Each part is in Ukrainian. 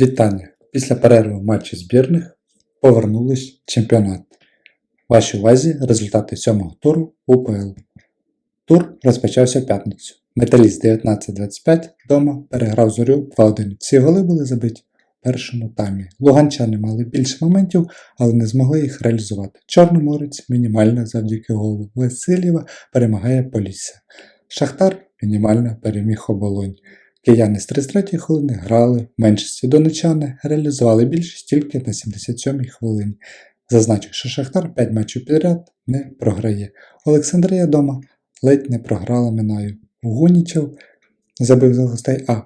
Вітання! Після перерви в матчі збірних повернулись чемпіонат. Вашій увазі результати сьомого туру УПЛ. Тур розпочався в п'ятницю. Металіст 19-25 вдома переграв зорю 2-1. Всі голи були забиті в першому таймі. Луганчани мали більше моментів, але не змогли їх реалізувати. Чорноморець мінімально завдяки голу Васильєва перемагає Полісся. Шахтар мінімально переміг оболонь. Кияни з 33 хвилини грали в меншості донечани, реалізували більшість тільки на 77-й хвилині. Зазначу, що Шахтар 5 матчів підряд не програє. Олександрія дома ледь не програла Минаю. Гунічев забив за гостей А.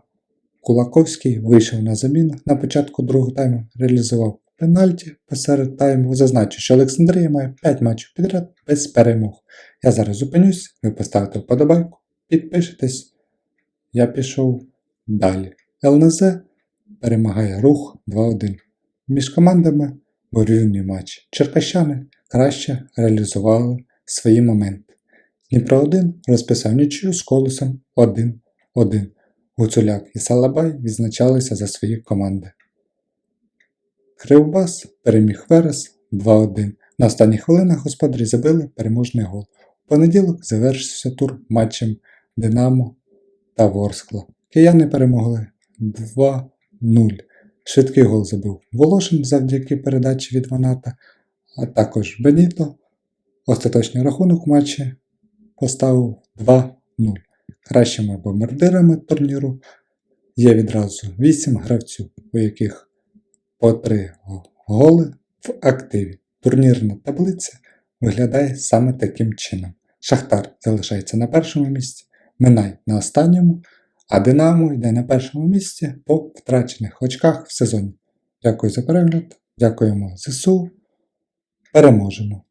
Кулаковський вийшов на заміну на початку другого тайму, реалізував пенальті посеред тайму. Зазначу, що Олександрія має 5 матчів підряд без перемог. Я зараз зупинюсь, ви поставите вподобайку, підпишитесь. Я пішов далі. ЛНЗ перемагає рух 2-1. Між командами борювний матч. Черкащани краще реалізували свої моменти. Дніпро 1 розписав нічию з колесом 1-1. Гуцуляк і Салабай відзначалися за свої команди. Кривбас переміг Верес 2-1. На останніх хвилинах господарі забили переможний гол. У понеділок завершився тур матчем Динамо та Ворскла. Кияни перемогли 2-0. Швидкий гол забив Волошин завдяки передачі від Ваната, а також Беніто. Остаточний рахунок матчі поставив 2-0. Кращими бомбардирами турніру є відразу 8 гравців, у яких по 3 голи в активі. Турнірна таблиця виглядає саме таким чином. Шахтар залишається на першому місці, Минай на останньому, а Динамо йде на першому місці по втрачених очках в сезоні. Дякую за перегляд, дякуємо ЗСУ. Переможемо!